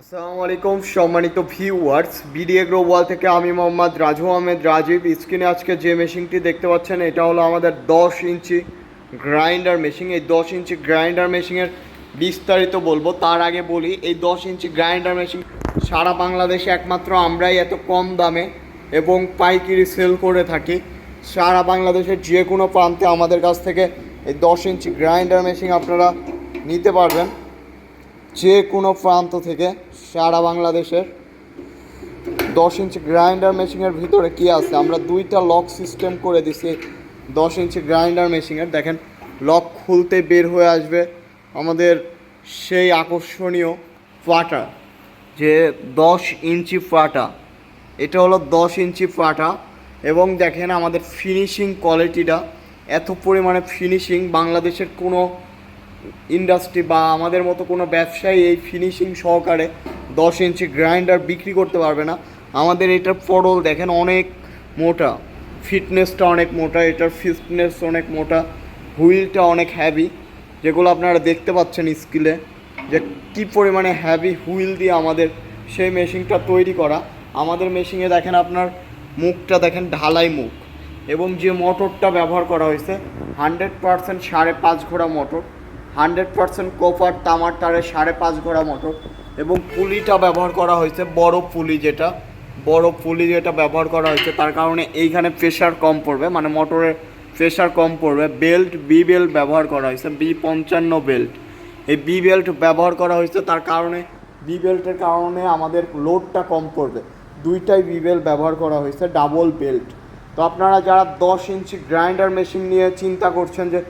আসসালামু আলাইকুম, সম্মানিত ভিউয়ার্স বিডিএগ্রো ওয়াল থেকে আমি মোহাম্মদ রাজু আহমেদ রাজীব। স্ক্রিনে আজকে যে মেশিনটি দেখতে পাচ্ছেন, এটা হলো আমাদের দশ ইঞ্চি গ্রাইন্ডার মেশিন। এই দশ ইঞ্চি গ্রাইন্ডার মেশিনের বিস্তারিত বলব। তার আগে বলি, এই দশ ইঞ্চি গ্রাইন্ডার মেশিন সারা বাংলাদেশে একমাত্র আমরাই এত কম দামে এবং পাইকারি সেল করে থাকি। সারা বাংলাদেশের যে কোনো প্রান্তে আমাদের কাছ থেকে এই দশ ইঞ্চি গ্রাইন্ডার মেশিন আপনারা নিতে পারবেন। যে কোনো প্রান্ত থেকে সারা বাংলাদেশের দশ ইঞ্চি গ্রাইন্ডার মেশিনের ভিতরে কি আছে? আমরা দুইটা লক সিস্টেম করে দিছি দশ ইঞ্চি গ্রাইন্ডার মেশিনের। দেখেন, লক খুলতে বের হয়ে আসবে আমাদের সেই আকর্ষণীয় ফাটা, যে দশ ইঞ্চি ফাটা। এটা হলো দশ ইঞ্চি ফাটা এবং দেখেন আমাদের ফিনিশিং কোয়ালিটিটা এত পরিমাণে ফিনিশিং বাংলাদেশের কোনো ইন্ডাস্ট্রি বা আমাদের মতো কোনো ব্যবসায়ী এই ফিনিশিং সহকারে দশ ইঞ্চি গ্রাইন্ডার বিক্রি করতে পারবে না। আমাদের এটার পটল দেখেন অনেক মোটা। ফিটনেসটা অনেক মোটা, এটার ফিটনেস অনেক মোটা হুইলটা অনেক হ্যাভি যেগুলো আপনারা দেখতে পাচ্ছেন স্কিলে যে কী পরিমাণে হ্যাভি হুইল দিয়ে আমাদের সেই মেশিনটা তৈরি করা। আমাদের মেশিনে দেখেন আপনার মুখটা দেখেন ঢালাই মুখ এবং যে মোটরটা ব্যবহার করা হয়েছে হান্ড্রেড পারসেন্ট সাড়ে পাঁচ ঘোড়া মোটর হান্ড্রেড পারসেন্ট কোপার তামার তারে সাড়ে পাঁচ ঘোড়া মোটর এবং পুলিটা ব্যবহার করা হয়েছে, বড় পুলি যেটা, বড় পুলি যেটা ব্যবহার করা হয়েছে, তার কারণে এইখানে প্রেশার কম পড়বে মানে মোটরের প্রেশার কম পড়বে। বেল্ট বি বেল্ট ব্যবহার করা হয়েছে বি পঞ্চান্ন বেল্ট এই বি বেল্ট ব্যবহার করা হয়েছে, তার কারণে বি বেল্টের কারণে আমাদের লোডটা কম পড়বে। দুইটাই বি বেল্ট ব্যবহার করা হয়েছে ডাবল বেল্ট তো আপনারা যারা দশ ইঞ্চি গ্রাইন্ডার মেশিন নিয়ে চিন্তা করছেন যে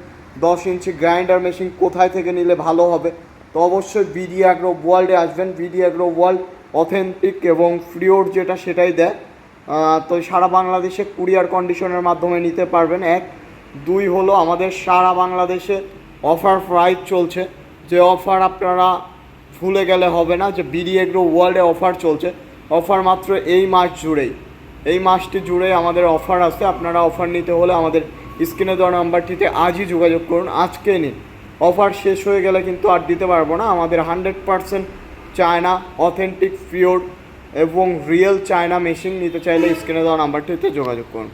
দশ ইঞ্চি গ্রাইন্ডার মেশিন কোথায় থেকে নিলে ভালো হবে? তো অবশ্যই বিডি অ্যাগ্রো ওয়ার্ল্ডে আসবেন। বিডি অ্যাগ্রো ওয়ার্ল্ড অথেন্টিক এবং ফ্রিওর যেটা সেটাই দেয়। তো সারা বাংলাদেশে কুরিয়ার কন্ডিশনের মাধ্যমে নিতে পারবেন। এক, দুই হলো আমাদের সারা বাংলাদেশে অফার প্রাইস চলছে। যে অফার আপনারা ভুলে গেলে হবে না যে বিডি এগ্রো ওয়ার্ল্ডে অফার চলছে। অফার মাত্র এই মাস জুড়েই। এই মাসটি জুড়ে আমাদের অফার আছে। আপনারা অফার নিতে হলে আমাদের স্ক্রিনে দেওয়া নাম্বারটিতে আজই যোগাযোগ করুন। আজকে নিন অফার শেষ হয়ে গেলে কিন্তু আর দিতে পারব না। আমাদের hundred percent China, authentic, pure এবং রিয়েল চায়না মেশিন নিতে চাইলে স্ক্রিনে দেওয়া নাম্বারটিতে যোগাযোগ করুন।